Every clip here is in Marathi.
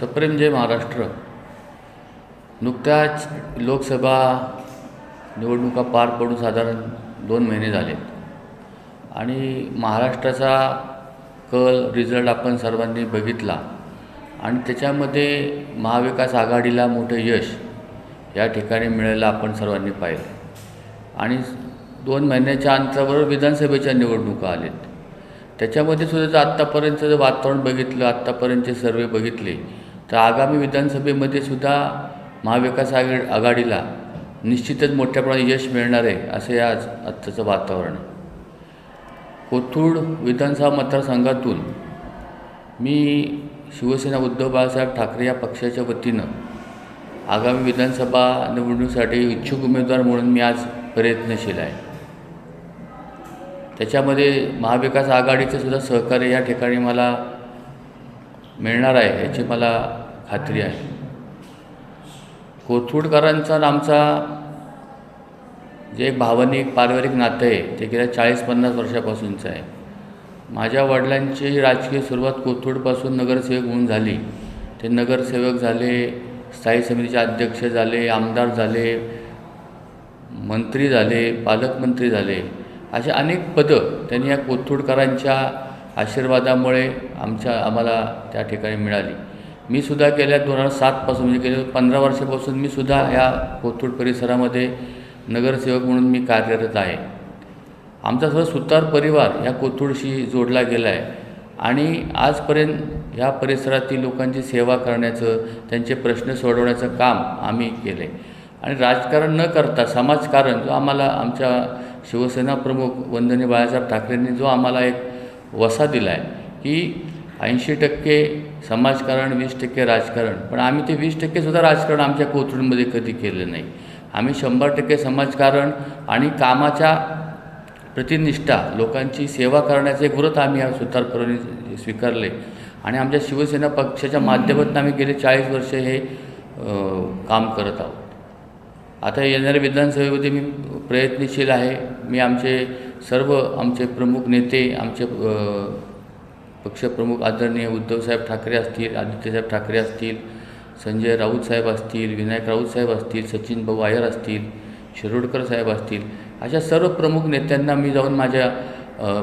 सप्रेम जय महाराष्ट्र. नुकत्याच लोकसभा निवडणुका पार पडून साधारण दोन महिने झालेत. आणि महाराष्ट्राचा कल रिझल्ट आपण सर्वांनी बघितला. आणि त्याच्यामध्ये महाविकास आघाडीला मोठं यश या ठिकाणी मिळायला आपण सर्वांनी पाहिलं. आणि दोन महिन्याच्या अंतरावर विधानसभेच्या निवडणुका आलेत. त्याच्यामध्ये सुद्धा जर आत्तापर्यंतचं जर वातावरण बघितलं आत्तापर्यंतचे सर्वे बघितले तर आगामी विधानसभेमध्ये सुद्धा महाविकास आघाड आघाडीला निश्चितच मोठ्या प्रमाणात यश मिळणार आहे असे आज आत्ताचं वातावरण आहे. कोथरूड विधानसभा मतदारसंघातून मी शिवसेना उद्धव बाळासाहेब ठाकरे या पक्षाच्या वतीनं आगामी विधानसभा निवडणुकीसाठी इच्छुक उमेदवार म्हणून मी आज प्रयत्नशील आहे. त्याच्यामध्ये महाविकास आघाडीचं सुद्धा सहकार्य या ठिकाणी मला मिळणार आहे याची मला खात्री आहे. कोथरूडकरांचा आमचा जे एक भावनिक पारिवारिक नातं आहे ते गेल्या चाळीस पन्नास वर्षापासूनचं आहे. माझ्या वडिलांची राजकीय सुरुवात कोथरूडपासून नगरसेवक म्हणून झाली. ते नगरसेवक झाले स्थायी समितीचे अध्यक्ष झाले आमदार झाले मंत्री झाले पालकमंत्री झाले. असे अनेक पदं त्यांनी या कोथरूडकरांच्या आशीर्वादामुळे आमच्या आम्हाला त्या ठिकाणी मिळाली. मी सुद्धा गेल्या दोन हजार सातपासून म्हणजे गेल्या पंधरा वर्षापासून मी सुद्धा ह्या कोथरूड परिसरामध्ये नगरसेवक म्हणून मी कार्यरत आहे. आमचा सर्व सुतार परिवार ह्या कोथरूडशी जोडला गेला आहे. आणि आजपर्यंत ह्या परिसरातील लोकांची सेवा करण्याचं त्यांचे प्रश्न सोडवण्याचं काम आम्ही केले आणि राजकारण न करता समाजकारण जो आम्हाला आमच्या शिवसेना प्रमुख वंदनीय बाळासाहेब ठाकरेंनी जो आम्हाला एक वसा दिला आहे की ऐंशी टक्के समाजकारण वीस टक्के राजकारण. पण आम्ही ते वीस टक्केसुद्धा राजकारण आमच्या कोथरूडमध्ये कधी केलं नाही. आम्ही शंभर टक्के समाजकारण आणि कामाच्या प्रतिनिष्ठा लोकांची सेवा करण्याचे व्रत आम्ही या सुतारकरांनी स्वीकारले. आणि आमच्या शिवसेना पक्षाच्या माध्यमातून आम्ही गेले चाळीस वर्ष हे काम करत आहोत. आता येणाऱ्या विधानसभेमध्ये मी प्रयत्नशील आहे. मी आमचे सर्व आमचे प्रमुख नेते आमचे पक्षप्रमुख आदरणीय उद्धवसाहेब ठाकरे असतील आदित्यसाहेब ठाकरे असतील संजय राऊत साहेब असतील विनायक राऊत साहेब असतील सचिन भाऊ आयर असतील शिरोडकर साहेब असतील अशा सर्व प्रमुख नेत्यांना मी जाऊन माझ्या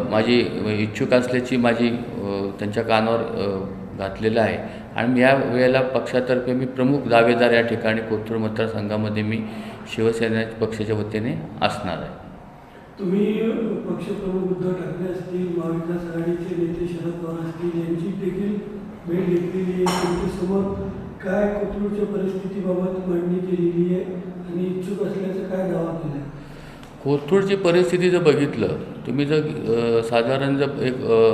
माझी इच्छुक असल्याची माझी त्यांच्या कानावर घातलेलं आहे. आणि या वेळेला पक्षातर्फे मी प्रमुख दावेदार या ठिकाणी कोथरूड मतदारसंघामध्ये मी शिवसेना पक्षाच्या वतीने असणार आहे. तुम्ही पक्षप्रमुख उद्धव ठाकरे असतील महाविकास आघाडीचे नेते शरद पवार असतील यांची देखील भेट घेतलेली आहे. त्यांच्यासमोर काय कोथरूडच्या परिस्थितीबाबत मांडणी केलेली आहे आणि इच्छुक असल्याचं काय दावा केला आहे कोथरूडची परिस्थिती जर बघितलं तुम्ही जर साधारण जर एक अ,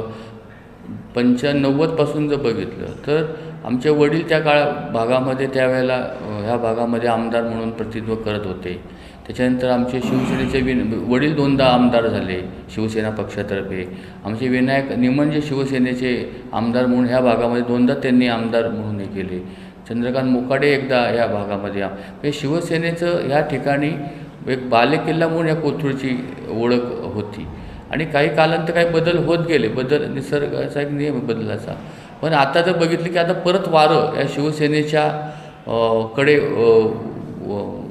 पंच्याण्णवदपासून जर बघितलं तर आमचे वडील त्या काळा भागामध्ये त्यावेळेला ह्या भागामध्ये आमदार म्हणून प्रतिनिधित्व करत होते. त्याच्यानंतर आमचे शिवसेनेचे विन वडील दोनदा आमदार झाले शिवसेना पक्षातर्फे. आमचे विनायक निमंजे शिवसेनेचे आमदार म्हणून ह्या भागामध्ये दोनदा त्यांनी आमदार म्हणून हे केले. चंद्रकांत मोकाडे एकदा ह्या भागामध्ये म्हणजे हे शिवसेनेचं ह्या ठिकाणी एक बालेकिल्ला म्हणून या कोथरूडची ओळख होती. आणि काही कालांतर काही बदल होत गेले. बदल निसर्गाचा एक नियम बदलाचा पण आता जर बघितलं की आता परत वारं या शिवसेनेच्या कडे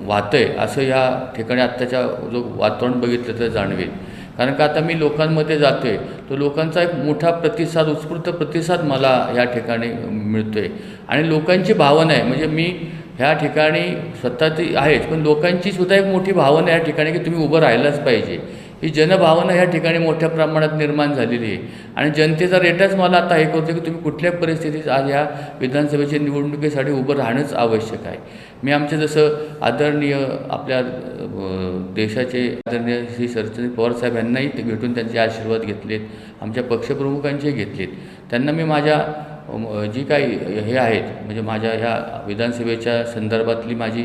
वाहतं आहे असं या ठिकाणी आत्ताच्या जो वातावरण बघितलं तर जाणवेल. कारण का आता मी लोकांमध्ये जातो आहे तो लोकांचा एक मोठा प्रतिसाद उत्स्फूर्त प्रतिसाद मला या ठिकाणी मिळतो आहे आणि लोकांची भावना आहे म्हणजे मी ह्या ठिकाणी स्वतःची आहेच पण लोकांची सुद्धा एक मोठी भावना या ठिकाणी की तुम्ही उभं राहिलाच पाहिजे. ही जनभावना ह्या ठिकाणी मोठ्या प्रमाणात निर्माण झालेली आहे. आणि जनतेचा रेटच मला आता हे करतो की तुम्ही कुठल्या परिस्थितीत आज ह्या विधानसभेच्या निवडणुकीसाठी उभं राहणंच आवश्यक आहे. मी आमचे जसं आदरणीय आपल्या देशाचे आदरणीय श्री सरचनी पवारसाहेब यांनाही भेटून त्यांचे आशीर्वाद घेतलेत आमच्या पक्षप्रमुखांचे घेतलेत. त्यांना मी माझ्या जी काही हे आहेत म्हणजे माझ्या ह्या विधानसभेच्या संदर्भातली माझी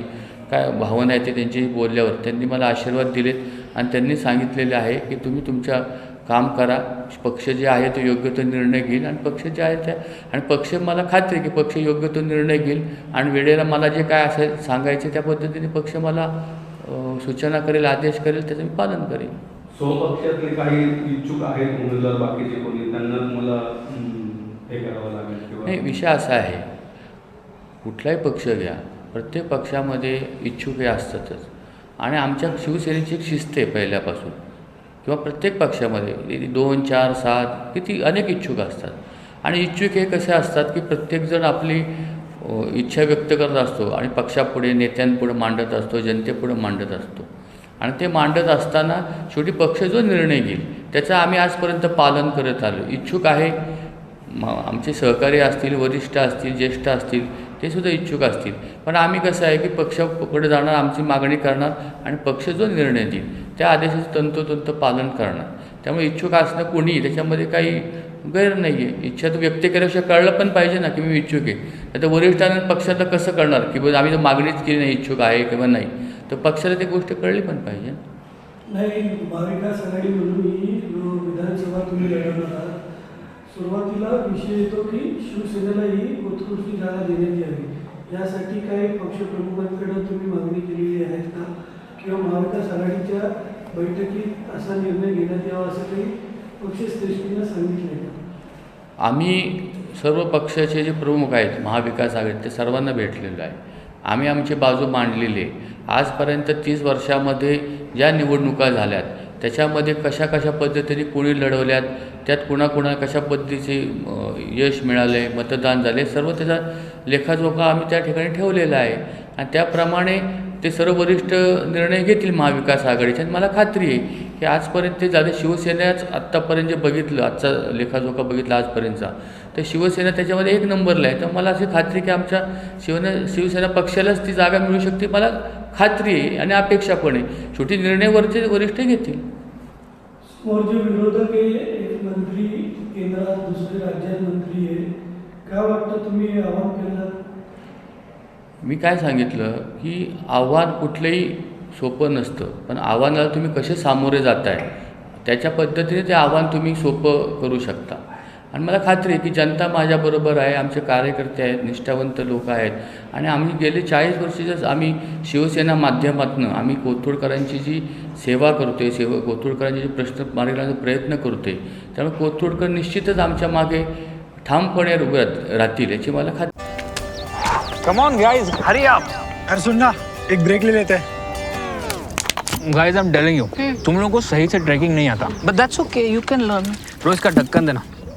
काय भावना आहे ते त्यांची बोलल्यावर त्यांनी मला आशीर्वाद दिलेत. आणि त्यांनी सांगितलेले आहे की तुम्ही तुमच्या काम करा. पक्ष जे आहे तो योग्य तो निर्णय घेईल आणि पक्ष जे आहे त्या आणि पक्ष मला खात्री आहे की पक्ष योग्य तो निर्णय घेईल आणि वेळेला मला जे काय असेल सांगायचे त्या पद्धतीने पक्ष मला सूचना करेल आदेश करेल त्याचं मी पालन करेन स्वपक्षातले काही इच्छुक आहेत उमेदवार बाकीचे कोणी त्यांना हम्म, हे करावं लागेल नाही विषय असा आहे. कुठलाही पक्ष घ्या. प्रत्येक पक्षामध्ये इच्छुक हे असतातच. आणि आमच्या शिवसेनेची एक शिस्त आहे पहिल्यापासून. किंवा प्रत्येक पक्षामध्ये दोन चार सात किती अनेक इच्छुक असतात. आणि इच्छुक हे कसे असतात की प्रत्येकजण आपली इच्छा व्यक्त करत असतो आणि पक्षापुढे नेत्यांपुढे मांडत असतो जनतेपुढे मांडत असतो. आणि ते मांडत असताना शेवटी पक्ष जो निर्णय घेईल त्याचं आम्ही आजपर्यंत पालन करत आलो. इच्छुक आहे आमचे सहकारी असतील वरिष्ठ असतील ज्येष्ठ असतील ते सुद्धा इच्छुक असतील. पण आम्ही कसं आहे की पक्षाकडे जाणार आमची मागणी करणार आणि पक्ष जो निर्णय देईल त्या आदेशाचं तंतोतंत पालन करणार. त्यामुळे इच्छुक असणं कोणी त्याच्यामध्ये काही गैर नाही आहे इच्छा तर व्यक्त केल्याशिवाय कळलं पण पाहिजे ना की मी इच्छुक आहे. आता वरिष्ठांना पक्षाला कसं कळणार की बघ आम्ही तर मागणीच केली नाही इच्छुक आहे किंवा नाही. तर पक्षाला ती गोष्ट कळली पण पाहिजे नाही महाविकास आघाडी म्हणून विधानसभा तुम्ही लढवणार. सुरुवातीला विषय येतो की शिवसेनेला ही उत्कृष्ट जागा देण्यात यावी. यासाठी काही पक्षप्रमुखांकडे तुम्ही मागणी केलेली आहेत का? किंवा महाविकास आघाडीच्या बैठकीत असा निर्णय घेण्यात यावा असं काही पक्षश्रेष्ठींना सांगितलं का? आम्ही सर्व पक्षाचे जे प्रमुख आहेत महाविकास आघाडी ते सर्वांना भेटलेलो आहे. आम्ही आमची बाजू मांडलेली आहे. आजपर्यंत तीस वर्षामध्ये ज्या निवडणुका झाल्यात त्याच्यामध्ये कशा कशा पद्धतीने कोणी लढवल्यात त्यात कुणाकुणा कशा पद्धतीचे यश मिळाले मतदान झाले सर्व त्याचा लेखाजोखा आम्ही त्या ठिकाणी ठेवलेला आहे. आणि त्याप्रमाणे ते सर्व वरिष्ठ निर्णय घेतील महाविकास आघाडीचे आणि मला खात्री आहे की आजपर्यंत ते झाले. शिवसेनेच आत्तापर्यंत जे बघितलं आजचा लेखाजोखा बघितला आजपर्यंतचा तर शिवसेना त्याच्यामध्ये एक नंबरला आहे. तर मला अशी खात्री की आमच्या शिवने शिवसेना पक्षालाच ती जागा मिळू शकते मला खात्री आहे आणि अपेक्षा पण आहे. शेवटी निर्णयवरचे वरिष्ठ घेतील. समोर जे विरोधक आहे एक मंत्री केंद्रात दुसरे राज्यात मंत्री आहे काय वाटतं तुम्ही आव्हान केलं मी काय सांगितलं की आव्हान कुठलंही सोपं नसतं पण आव्हानाला तुम्ही कसे सामोरे जाताय? त्याच्या पद्धतीने ते आव्हान तुम्ही सोपं करू शकता. आणि मला खात्री आहे की जनता माझ्याबरोबर आहे आमचे कार्यकर्ते आहेत निष्ठावंत लोक आहेत. आणि आम्ही गेले चाळीस वर्षाच्याच आम्ही शिवसेना माध्यमातून आम्ही कोथरूडकरांची जी सेवा करतोय सेवा कोथरूडकरांचे जे प्रश्न मार्गी लावण्याचा प्रयत्न करतोय त्यामुळे कोथरूडकर निश्चितच आमच्या मागे ठामपणे उभे राहत- राहतील याची मला खात्री come on guys hurry up अरे सुन ना एक ब्रेक ले लेते. हैं guys I am telling you तुम लोगों को सही से ट्रैकिंग नहीं आता. But that's okay, you can learn. रोज का ढक्कन देना.